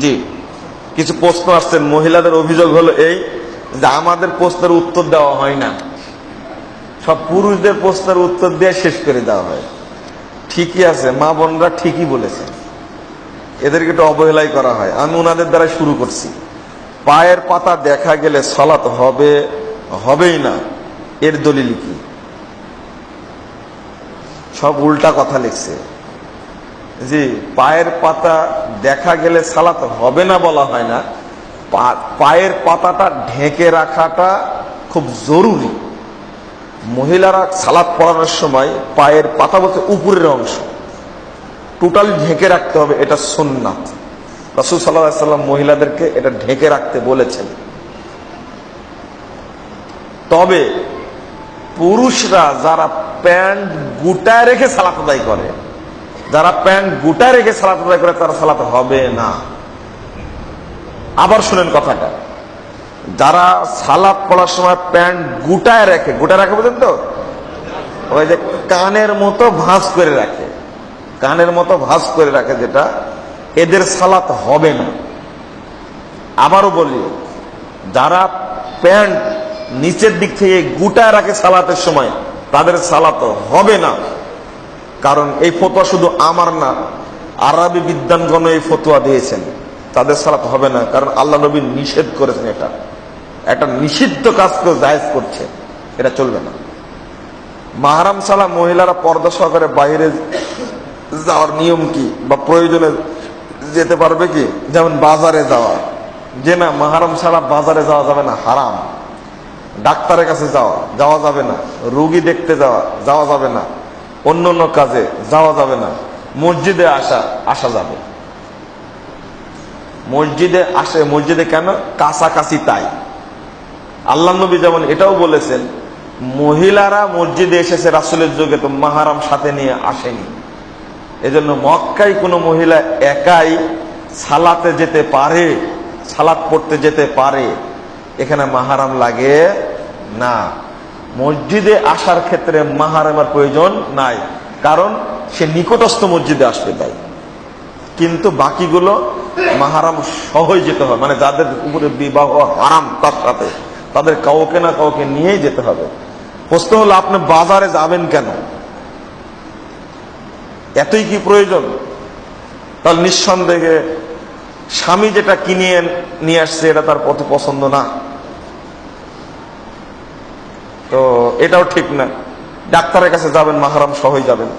জি। কিছু প্রশ্ন আসছেন মহিলাদের অভিযোগ হলো এই যে আমাদের প্রশ্নের উত্তর দেওয়া হয় না। সব পুরুষদের প্রশ্নের উত্তর দিয়ে শেষ করে দেওয়া হয়। ঠিকই আছে, মা বোনরা ঠিকই বলেছে। এদেরকে একটু অবহেলাই করা হয়। আমি ওনাদের দ্বারা শুরু করছি। পায়ের পাতা দেখা গেলে সলাত হবে, হবেই না। এর দলিল কি? সব উল্টা কথা লিখছে। জি পায়ের পাতা দেখা গেলে সালাত হবে না বলা হয় না পায়ের পাতাটা ঢেকে রাখাটা খুব জরুরি। মহিলারা সালাদ পড়ানোর সময় পায়ের পাতা বলতে উপরের অংশ। টোটালি ঢেকে রাখতে হবে, এটা সুন্নাত। রসুল সাল্লাম মহিলাদেরকে এটা ঢেকে রাখতে বলেছেন। তবে পুরুষরা যারা প্যান্ট গুটায় রেখে সালাত আদায় করে যারা প্যান্ট গুটায় রেখে সালাত আদায় করে, তারা সালাত হবে না। আবার শুনেন কথাটা। যারা সালাদ পড়ার সময় প্যান্ট গুটায় রাখে গুটায় রাখে বুঝেন তো? ওই যে কানের মতো ভাঁজ করে রাখে। কানের মতো ভাঁজ করে রাখে যেটা, এদের সালাত হবে না। আবারও বলি, যারা প্যান্ট নিচের দিক থেকে গুটায় রাখে সালাতের সময়, তাদের সালাত হবে না। কারণ এই ফতোয়া শুধু আমার না, আরবি বিদ্যানগণ এই ফতোয়া দিয়েছেন। তাদের সালাত হবে না, কারণ আল্লাহ নবী নিষেধ করেছেন এটা। একটা নিষিদ্ধ কাজ কেউ জায়েজ করছে, এটা চলবে না। মাহারাম সালা মহিলারা পর্দা সহকারে বাইরে যাওয়ার নিয়ম কি বা প্রয়োজনে যেতে পারবে কি? যেমন বাজারে যাওয়া। যে না, মাহারাম ছাড়া বাজারে যাওয়া যাবে না, হারাম। ডাক্তারের কাছে যাওয়া যাওয়া যাবে না। রুগী দেখতে যাওয়া যাওয়া যাবে না। অন্য অন্য কাজে যাওয়া যাবে না। মসজিদে আসা আসা যাবে। মসজিদে আসে, মসজিদে কেন? কাছাকাছি তাই। আল্লাহ নবী যেমন এটাও বলেছেন, মহিলারা মসজিদে এসেছে রাসুলের যুগে, তো মাহারাম সাথে নিয়ে আসেনি। এজন্য মক্কায় কোনো মহিলা একাই সালাতে যেতে পারে, সালাত পড়তে যেতে পারে। এখানে মাহারাম লাগে না। মসজিদে আসার ক্ষেত্রে মাহারামের প্রয়োজন নাই। কারণ সে নিকটস্থ মসজিদে আসবে তাই। কিন্তু বাকিগুলো মাহারাম সহই যেতে হবে। মানে যাদের উপরে বিবাহ হারাম, তার সাথে। তাদের কাউকে না কাউকে নিয়েই যেতে হবে। প্রশ্ন হলো, আপনি বাজারে যাবেন কেন? এতই কি প্রয়োজন? তাহলে নিঃসন্দেহে স্বামী যেটা কিনে নিয়ে আসছে, এটা তার পথে পছন্দ না। তো এটাও ঠিক না। ডাক্তারের কাছে যাবেন মাহারাম সহই যাবেন।